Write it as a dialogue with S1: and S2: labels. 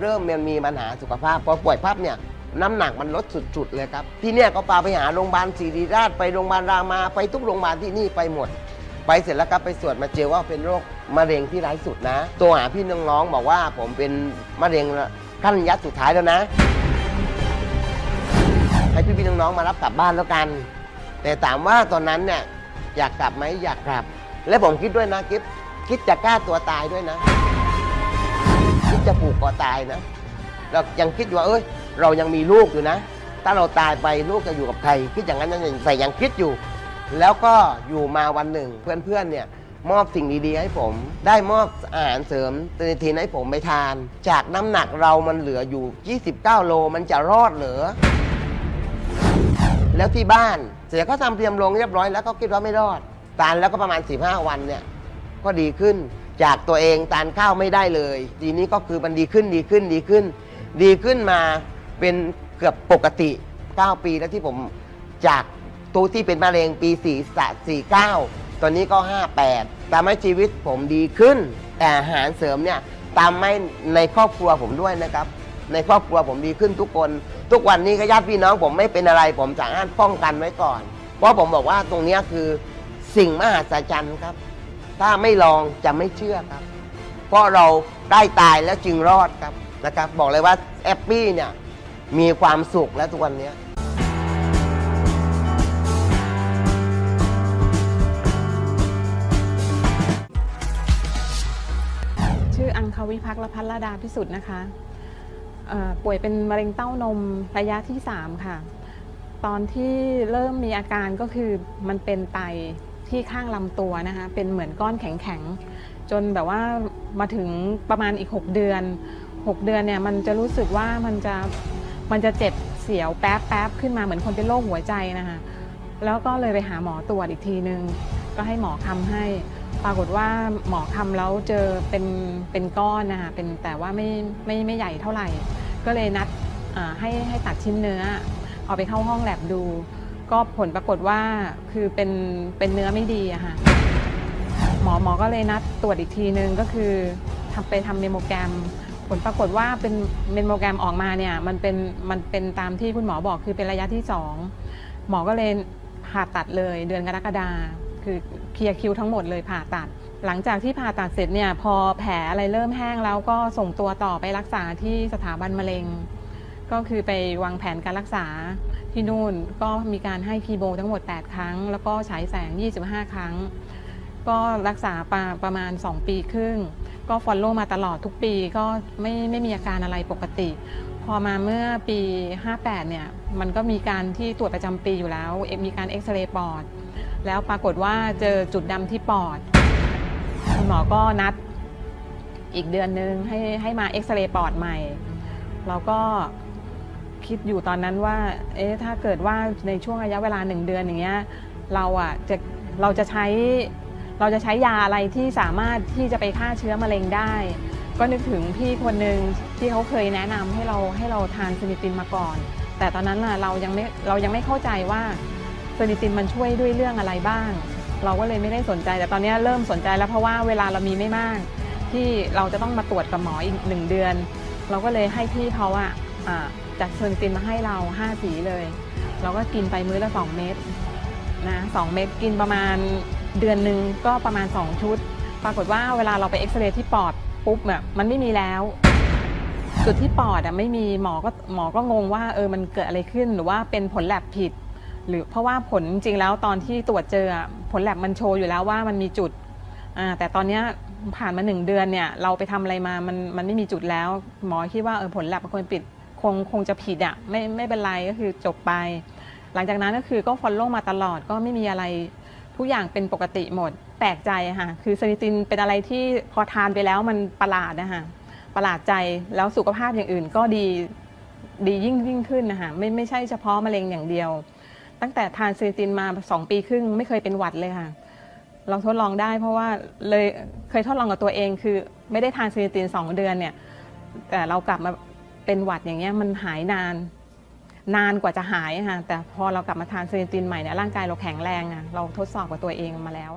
S1: เริ่มมันมีปัญหาสุขภาพพอป่วยพับเนี่ยน้ำหนักมันลดสุดๆเลยครับ ที่เนี่ยก็พาไปหาโรงพยาบาลศิริราชไปโรงพยาบาลรามาไปทุกโรงพยาบาลที่นี่ไปหมด ไปเสร็จแล้วก็ไปตรวจมาเจอว่าเป็นโรคมะเร็งที่ร้ายสุดนะ ตัวหาพี่น้องๆบอกว่าผมเป็นมะเร็งขั้นยัดสุดท้ายแล้วนะ ให้พี่พี่ๆน้องๆมารับกลับบ้านแล้วกัน แต่ถามว่าตอนนั้นเนี่ยอยากกลับไหมอยากกลับ และผมคิดด้วยนะกิฟคิดจะกล้าตัวตายด้วยนะ จะผูกคอตายนะเรายังคิดอยู่ว่าเอ้ย เรายังมีลูกอยู่นะ ถ้าเราตายไปลูกจะอยู่กับใครคิดอย่างนั้นนั่นเองแต่ยังคิดอยู่ แล้วก็อยู่มาวันหนึ่ง เพื่อนๆเนี่ยมอบสิ่งดีๆให้ผม ได้มอบอาหารเสริมเตนิทินให้ผมไปทาน จากน้ำหนักเรามันเหลืออยู่ 29 โลมันจะรอดเหรือ แล้วที่บ้านเสียก็ทำเตรียมลงเรียบร้อยแล้วก็คิดว่าไม่รอดทานแล้วก็ประมาณ 15 วันเนี่ยก็ดีขึ้น จากตัวเองทานข้าวไม่ได้เลย ทีนี้ก็คือมันดีขึ้นดีขึ้นดีขึ้น ดีขึ้นมาเป็นเกือบปกติ 9 ปีแล้วที่ผมจากตัวที่เป็นมะเร็งปี4 49 ตอนนี้ก็ 58ทำให้ชีวิตผมดีขึ้น แต่อาหารเสริมเนี่ยตามให้ในครอบครัวผมด้วยนะครับ ในครอบครัวผมดีขึ้นทุกคน ทุกวันนี้ก็ญาติพี่น้องผมไม่เป็นอะไร ผมสามารถป้องกันไว้ก่อน เพราะผมบอกว่าตรงนี้คือสิ่งมหัศจรรย์ครับ ถ้าไม่ลองจะไม่เชื่อครับ เพราะเราได้ตายแล้วจึงรอดครับนะครับ บอกเลยว่าแอปปี้เนี่ยมีความสุขแล้วทุกวันเนี้ย
S2: ชื่ออังคาวิพักษ์และพัลลดาพิสุทธิ์นะคะเอ่อป่วยเป็นมะเร็งเต้านมระยะที่ 3 ค่ะ ตอนที่เริ่มมีอาการก็คือมันเป็นไต ที่ข้างลำตัวนะคะ เป็นเหมือนก้อนแข็งๆ จนแบบว่ามาถึงประมาณอีก 6 เดือน 6 เดือนเนี่ยมันจะรู้สึกว่ามันจะมันจะเจ็บเสียวแป๊บแป๊บขึ้นมาเหมือนคนเป็นโรคหัวใจนะคะ แล้วก็เลยไปหาหมอตรวจอีกทีนึง ก็ให้หมอคำให้ ปรากฏว่าหมอคำแล้วเจอเป็นเป็นก้อนนะคะเป็นแต่ว่าไม่ไม่ไม่ใหญ่เท่าไหร่ ก็เลยนัดให้ให้ตัดชิ้นเนื้อ เอาไปเข้าห้องแลบดู ก็ผลปรากฏว่าคือเป็นเป็นเนื้อไม่ดีอะค่ะหมอหมอก็เลยนัดตรวจอีกทีนึงก็คือทำไปทำเมโมแกรม ผลปรากฏว่าเป็นเมโมแกรมออกมาเนี่ยมันเป็นมันเป็นตามที่คุณหมอบอกคือเป็นระยะที่สองหมอก็เลยผ่าตัดเลยเดือนกรกฎาคือเคลียร์คิวทั้งหมดเลยผ่าตัด หลังจากที่ผ่าตัดเสร็จเนี่ยพอแผลอะไรเริ่มแห้งแล้วก็ส่งตัวต่อไปรักษาที่สถาบันมะเร็ง ก็คือไปวางแผนการรักษาที่นู่นก็มีการให้คีโมทั้งหมด 8 ครั้ง แล้วก็ฉายแสง 25 ครั้ง ก็รักษาประประมาณ 2 ปีครึ่ง ก็ฟอลโล่มาตลอดทุกปีก็ไม่ไม่มีอาการอะไรปกติ พอมาเมื่อปี 58 เนี่ย มันก็มีการที่ตรวจประจำปีอยู่แล้ว มีการเอ็กซเรย์ปอด แล้วปรากฏว่าเจอจุดดำที่ปอดคุณหมอก็นัดอีกเดือนนึงให้ให้มาเอ็กซเรย์ปอดใหม่เราก็ คิดอยู่ตอนนั้นว่า เอ๊ะถ้าเกิดว่าในช่วงระยะเวลาหนึ่งเดือนอย่างเงี้ยเราอะจะเราจะใช้เราจะใช้ยาอะไรที่สามารถที่จะไปฆ่าเชื้อมะเร็งได้ ก็นึกถึงพี่คนหนึ่งที่เขาเคยแนะนำให้เราให้เราทานซินิตินมาก่อน แต่ตอนนั้นน่ะเรายังไม่เรายังไม่เข้าใจว่าซินิตินมันช่วยด้วยเรื่องอะไรบ้าง เราก็เลยไม่ได้สนใจ แต่ตอนนี้เริ่มสนใจแล้วเพราะว่าเวลาเรามีไม่มาก ที่เราจะต้องมาตรวจกับหมออีกหนึ่งเดือน เราก็เลยให้พี่เขาอะ อ่าจัดเซอร์นิตินมาให้เรา 5 สีเลย เราก็กินไปมื้อละ 2 เม็ดนะสองเม็ดกินประมาณเดือนหนึ่งก็ประมาณ 2 ชุด ปรากฏว่าเวลาเราไปเอ็กซเรย์ที่ปอดปุ๊บอะมันไม่มีแล้ว จุดที่ปอดอะไม่มีหมอก็หมอก็งงว่าเออมันเกิดอะไรขึ้นหรือว่าเป็นผลแลบผิด หรือเพราะว่าผลจริงแล้วตอนที่ตรวจเจอผลแลบมันโชว์อยู่แล้วว่ามันมีจุดอ่าแต่ตอนเนี้ยผ่านมาหนึ่งเดือนเนี่ยเราไปทำอะไรมามันมันไม่มีจุดแล้ว หมอคิดว่าเออผลแลบมันควรปิด คงคงจะผิดอะไม่ไม่เป็นไรก็คือจบไป หลังจากนั้นก็คือก็ฟอลโล่มาตลอดก็ไม่มีอะไรทุกอย่างเป็นปกติหมด แปลกใจค่ะคือซานิตินเป็นอะไรที่พอทานไปแล้วมันประหลาดนะคะประหลาดใจแล้วสุขภาพอย่างอื่นก็ดีดียิ่งยิ่งขึ้นนะคะไม่ไม่ใช่เฉพาะมะเร็งอย่างเดียว ตั้งแต่ทานซานิตินมา 2 ปีครึ่งไม่เคยเป็นหวัดเลยค่ะลองทดลองได้เพราะว่าเลยเคยทดลองกับตัวเองคือ ไม่ได้ทานซานิติน 2 เดือนเนี่ยแต่เรากลับมา เป็นหวัดอย่างเงี้ยมันหายนาน นานกว่าจะหายค่ะแต่พอเรากลับมาทานเซานิตินใหม่เนี่ยร่างกายเราแข็งแรงอะเราทดสอบกับตัวเองมาแล้ว